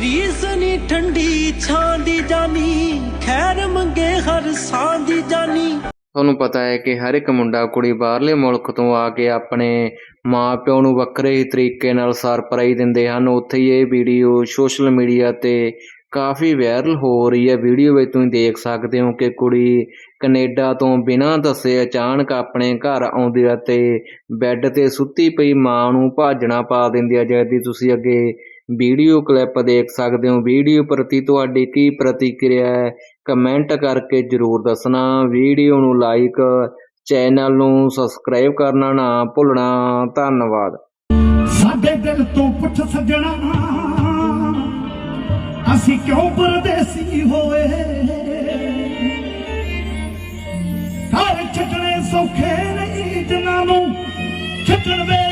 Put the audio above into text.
ਰੀਸ ਨੀ ਠੰਡੀ ਛਾਂ ਦੀ ਜਾਨੀ, ਖੈਰ ਮੰਗੇ ਹਰ ਸਾਂ ਦੀ ਜਾਨੀ। ਤੁਹਾਨੂੰ ਪਤਾ ਹੈ ਕਿ ਹਰ ਇੱਕ ਮੁੰਡਾ ਕੁੜੀ ਬਾਹਰਲੇ ਮੁਲਕ ਤੋਂ ਆ ਕੇ ਆਪਣੇ ਮਾਪਿਆਂ ਨੂੰ ਵੱਖਰੇ ਹੀ ਤਰੀਕੇ ਨਾਲ ਸਰਪ੍ਰਾਈਜ਼ ਦਿੰਦੇ ਹਨ। ਉੱਥੇ ਹੀ ਇਹ ਵੀਡੀਓ ਸੋਸ਼ਲ ਮੀਡੀਆ ਤੇ ਕਾਫੀ ਵਾਇਰਲ ਹੋ ਰਹੀ ਹੈ। ਵੀਡੀਓ ਵਿੱਚ ਤੁਸੀਂ ਦੇਖ ਸਕਦੇ ਹੋ ਕਿ ਕੁੜੀ ਕੈਨੇਡਾ ਤੋਂ ਬਿਨਾਂ ਦੱਸੇ ਅਚਾਨਕ ਆਪਣੇ ਘਰ ਆਉਂਦੀ ਹੈ ਤੇ ਬੈੱਡ ਤੇ ਸੁੱਤੀ ਪਈ ਮਾਂ ਨੂੰ ਭਾਜਣਾ ਪਾ ਦਿੰਦੀ ਹੈ। ਜਿਹਦੀ ਤੁਸੀਂ ਅੱਗੇ ਵੀਡੀਓ ਕਲਿੱਪ ਦੇਖ ਸਕਦੇ ਹੋ। ਵੀਡੀਓ ਪ੍ਰਤੀ ਤੁਹਾਡੀ ਕੀ ਪ੍ਰਤੀਕਿਰਿਆ ਹੈ? ਕਮੈਂਟ ਕਰਕੇ ਜਰੂਰ ਦੱਸਣਾ। ਵੀਡੀਓ ਨੂੰ ਲਾਈਕ, ਚੈਨਲ ਨੂੰ ਸਬਸਕ੍ਰਾਈਬ ਕਰਨਾ ਨਾ ਭੁੱਲਣਾ। ਧੰਨਵਾਦ। ਸਾਡੇ ਦਿਲ ਤੋਂ ਪੁੱਛ ਸੱਜਣਾ, ਅਸੀਂ ਕਿਉਂ ਪਰਦੇਸੀ ਹੋਏ? ਘਰ ਛੱਡਣੇ ਸੌਖੇ ਨਹੀਂ ਜਿਨ੍ਹਾਂ ਨੂੰ ਛੱਡਣ ਵੇ